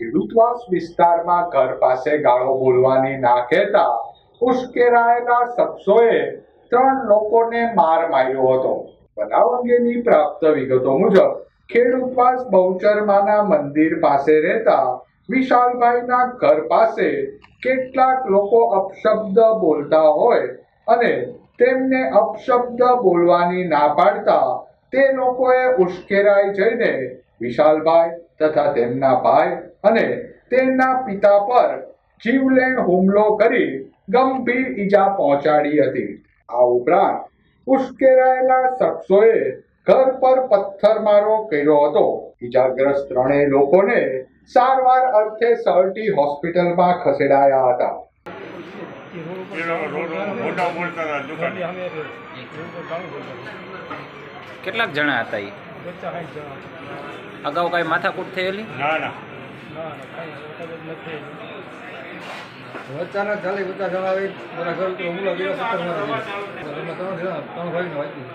ખેડૂતવાસ વિસ્તારમાં ઘર પાસે ગાળો બોલવાની ના કહેતા ઉશ્કેરાયેલા શખ્સોએ ત્રણ લોકોને માર માર્યો હતો. બનાવ અંગેની પ્રાપ્ત વિગતો મુજબ, ખેડૂતવાસ બહુચરમાના મંદિર પાસે રહેતા વિશાલભાઈના ઘર પાસે કેટલાક લોકો અપશબ્દ બોલતા હોય અને તેમને અપશબ્દ બોલવાની ના પાડતા તે લોકોએ ઉશ્કેરાઈ જઈને વિશાલભાઈ તથા તેમના ભાઈ અને તેમના પિતા પર જીવલેણ હુમલો કરી ગંભીર ઈજા પહોંચાડી હતી આ ઉપરાંત ઉશ્કેરાયેલા શખ્સોએ ઘર પર પથ્થરમારો કર્યો હતો ઈજાગ્રસ્ત ત્રણેય લોકોને સારવાર અર્થે સર્ટી હોસ્પિટલમાં ખસેડાયા હતા મોટા બોલતા દુકાન કેટલાક જણા હતા એ અગાઉ કાંઈ માથાકૂટ થયેલી? ના ના. વચ્ચાના ચાલી વચ્ચા જણાવી મારા ઘર હુમલો કર્યો ત્રણ